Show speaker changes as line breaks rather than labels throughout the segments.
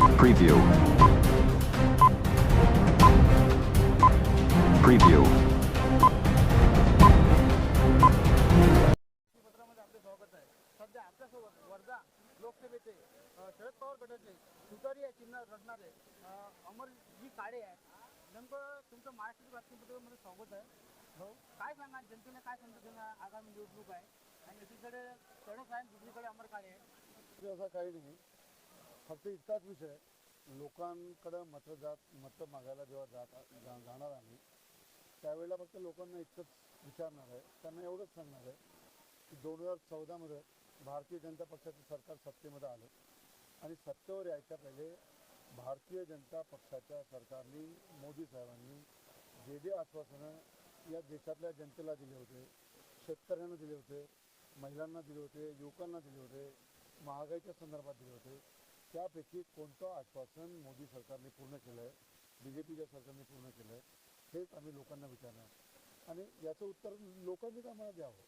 Preview. Preview.
पत्रामध्ये आपले स्वागत आहे सध्या आपल्यासोबत वर्धा लोकसभेचे अ, शरद पवार गटाचे या चिन्ह रडणारे अ, अमरजी काळे आहे नेमकं तुमचं महाराष्ट्र बातमीपत्रामध्ये स्वागत आहे हो काय सांगा जनतेने काय देणार? आगामी निवडणूक आहे. आणि एकीकडे चढस आहे दुसरीकडे अमर काळे आहे
असं काही नाही. फक्त इतकाच विषय लोकांकडं मतं जात मतं मागायला जेव्हा जात जा- जाणार आम्ही त्यावेळेला फक्त लोकांना इतकंच विचारणार आहे. त्यांना एवढंच सांगणार आहे की दोन हजार चौदामध्ये भारतीय जनता पक्षाचं सरकार सत्तेमध्ये आलं आणि सत्तेवर यायच्या पहिले भारतीय जनता पक्षाच्या सरकारने मोदी साहेबांनी जे जे आश्वासनं या देशातल्या जनतेला दिले होते शेतकऱ्यांना दिले होते महिलांना दिले होते युवकांना दिले होते महागाईच्या संदर्भात दिले होते त्यापैकी कोणतं आश्वासन मोदी सरकारने पूर्ण केलं आहे बी जे पीच्या सरकारने पूर्ण केलं आहे हेच आम्ही लोकांना विचारणार. आणि याचं उत्तर लोकांनीच आम्हाला द्यावं.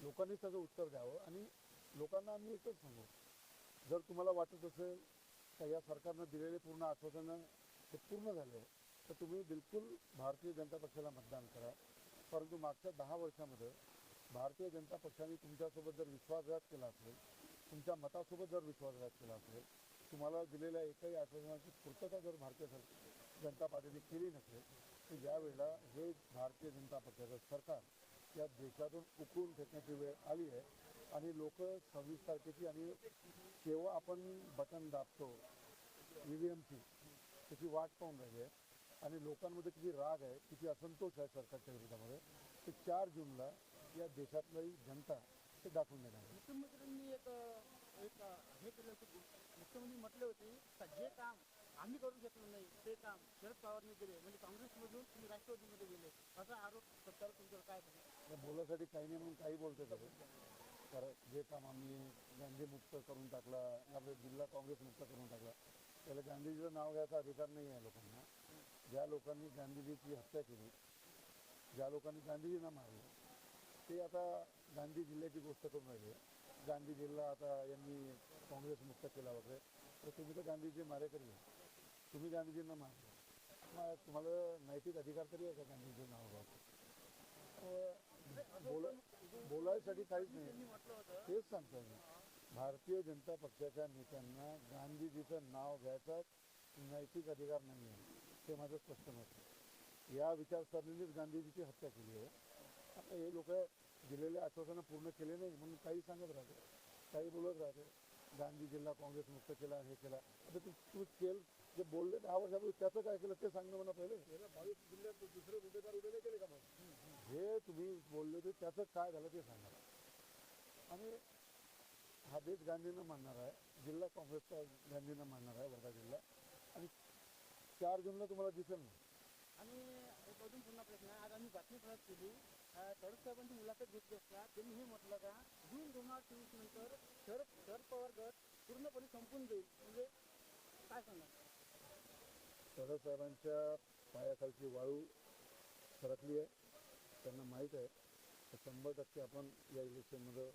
लोकांनीच त्याचं उत्तर द्यावं आणि लोकांना आम्ही एकच सांगू. जर तुम्हाला वाटत असेल तर या सरकारनं दिलेले पूर्ण आश्वासनं हे पूर्ण झाले तर तुम्ही बिलकुल भारतीय जनता पक्षाला मतदान करा. परंतु मागच्या दहा वर्षामध्ये भारतीय जनता पक्षाने तुमच्यासोबत जर विश्वासघात केला असेल तुमच्या मतासोबत जर विश्वासघात केला असेल तुम्हाला दिलेल्या एकाही आश्वासनाची पूर्तता जर भारतीय सर जनता पार्टीने केली नसेल तर यावेळेला हे भारतीय जनता पक्षाचं सरकार या देशातून उकळून फेकण्याची वेळ आली आहे. आणि लोक सव्वीस तारखेची आणि केव्हा आपण बटन दाबतो ई व्ही एमची त्याची वाट पाहून राहिली आहे. आणि लोकांमध्ये किती राग आहे किती असंतोष आहे सरकारच्या विरोधामध्ये ते चार जूनला या देशातली जनता ते दाखवून देणार.
मुख्यमंत्र्यांनी एक एक हे केलं होतं. मुख्यमंत्री म्हटले होते का जे काम आम्ही करू शकलो नाही ते काम शरद पवारने केले. म्हणजे काँग्रेसमधून तुम्ही राष्ट्रवादीमध्ये गेले. असा आरोप सत्तावर तुमच्यावर काय
तर बोलासाठी काही नाही म्हणून काही बोलते ते. तर जे काम आम्ही गांधी मुक्त करून टाकला आपल्या जिल्हा काँग्रेस मुक्त करून टाकला त्याला गांधीजीचं नाव घ्यायचा अधिकार नाही आहे लोकांना. ज्या लोकांनी गांधीजीची हत्या केली ज्या लोकांनी गांधीजींना मारलं ते आता गांधी जिल्ह्याची गोष्ट करून राहिली. गांधी जिल्हा आता यांनी काँग्रेस मुक्त केला वगैरे. तर तुम्ही तर गांधीजी मारेकरी आहे. तुम्ही गांधीजींना मारले. मग तुम्हाला नैतिक अधिकार तरी आहे का गांधीजीचं नाव बोला बोलायसाठी काहीच नाही. तेच सांगतो मी. भारतीय जनता पक्षाच्या नेत्यांना गांधीजीचं नाव घ्यायचा नैतिक अधिकार नाही आहे ते माझं स्पष्ट मत या विचारसरणीनेच गांधीजीची हत्या केली आहे. आता हे लोक दिलेले आश्वासनं पूर्ण केले नाही म्हणून काही सांगत राहते. काही बोलत राहते. गांधी जिल्हा काँग्रेस मुक्त केला हे केला. आता तू तू केल जे बोलले दहा वर्षापूर्वी त्याचं काय केलं? ते सांगणं मला पहिले. बावीस जिल्ह्यात दुसरे उमेदवार उभे केले का मग? हे तुम्ही बोलले होते त्याचं काय झालं ते सांगा. आणि हा देश गांधीनं मानणार आहे जिल्हा काँग्रेसचा गांधीनं मानणार आहे वर्धा जिल्हा. आणि चार जूनला तुम्हाला दिसेल ना.
आणि एक अजून पुन्हा प्रश्न आहे. आज आम्ही बातमी प्रसारित केली शरद साहेबांची मुलाखत घेतली असता. त्यांनी हे म्हटलं का जून दोन हजार चोवीस नंतर शरद शरद पवार गट पूर्णपणे संपून जाईल. म्हणजे काय सांगा
शरद साहेबांच्या पायाखालची वाळू सरकली आहे. त्यांना माहीत आहे. तर शंभर टक्के आपण या इलेक्शनमध्ये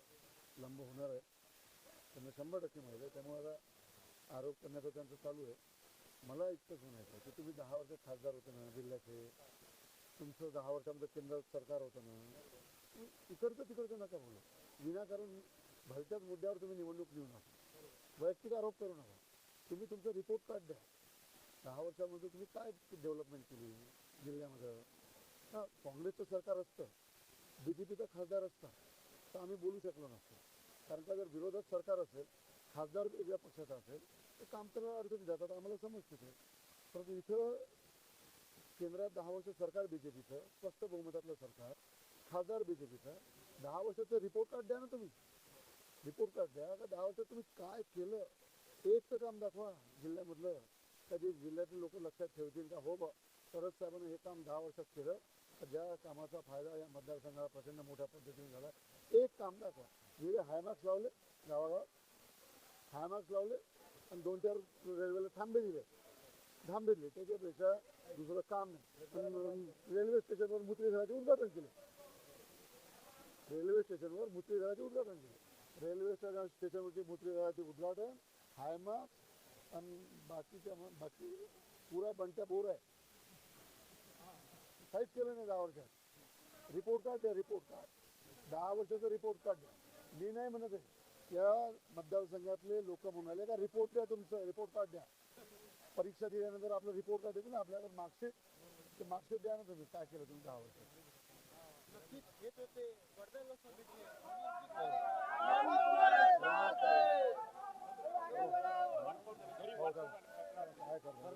लंब होणार आहे. त्यांना शंभर टक्के माहीत आहे. त्यामुळे आता आरोप करण्याचं त्यांचं चालू आहे. मला इतकंच म्हणायचं की तुम्ही दहा वर्ष खासदार होते ना जिल्ह्याचे. तुमचं दहा वर्षामध्ये केंद्र सरकार होतं ना इकडचं तिकडचं नका बोलू. विनाकारण भलत्याच मुद्द्यावर तुम्ही निवडणूक घेऊ नका. वैयक्तिक आरोप करू नका. तुम्ही तुमचा रिपोर्ट काढ द्या. दहा वर्षामध्ये तुम्ही काय डेव्हलपमेंट केली जिल्ह्यामध्ये? हां काँग्रेसचं सरकार असतं. बी जे पीचं खासदार असतं. तर आम्ही बोलू शकलो नसतो. कारण का जर विरोधक सरकार असेल खासदार वेगळ्या पक्षाचा असेल तर काम तर अडचणी जातात. आम्हाला समजते ते. परंतु इथं केंद्रात दहा वर्ष सरकार बी जे पीचं स्पष्ट बहुमतातलं सरकार खासदार बी जे पीचं दहा वर्षाचं रिपोर्ट कार्ड द्या ना तुम्ही. रिपोर्ट कार्ड द्या. का दहा वर्षात तुम्ही काय केलं? एक तर काम दाखवा जिल्ह्यामधलं. कधी जिल्ह्यातील लोक लक्षात ठेवतील का हो बा परत साहेबांनी हे काम दहा वर्षात केलं. तर ज्या कामाचा फायदा या मतदारसंघाला प्रचंड मोठ्या पद्धतीने झाला. एक काम दाखवा. जिथे हायमार्क्स लावले गावागावात हायमार्क्स लावले आणि दोन चार रेल्वेला थांबे दिले. थांबे दिले त्याच्यापेक्षा दुसरं काम नाही. रेल्वे स्टेशनवर मूत्रीघराचे उद्घाटन केले. रेल्वे स्टेशनवर मूत्रीघराचे उद्घाटन केले. रेल्वे स्टेशनवरचे मूत्रीघराचे उद्घाटन हायमा आणि बाकीच्या बाकी पुरा बंट्या पोर आहे काहीच केलं नाही दहा वर्षात रिपोर्ट कार्ड द्या रिपोर्ट कार्ड दहा वर्षाचं रिपोर्ट कार्ड द्या मी नाही म्हणत आहे. या मतदारसंघातले लोक म्हणाले का रिपोर्ट द्या तुमचं रिपोर्ट कार्ड द्या. परीक्षा दिल्यानंतर आपलं रिपोर्ट कार्ड येतं ना आपल्याला मार्कशीट ते मार्कशीट द्या ना तुम्ही काय केलं तुम्ही दहा
वर्धा लोकसभेतले
हो का? काय करणार?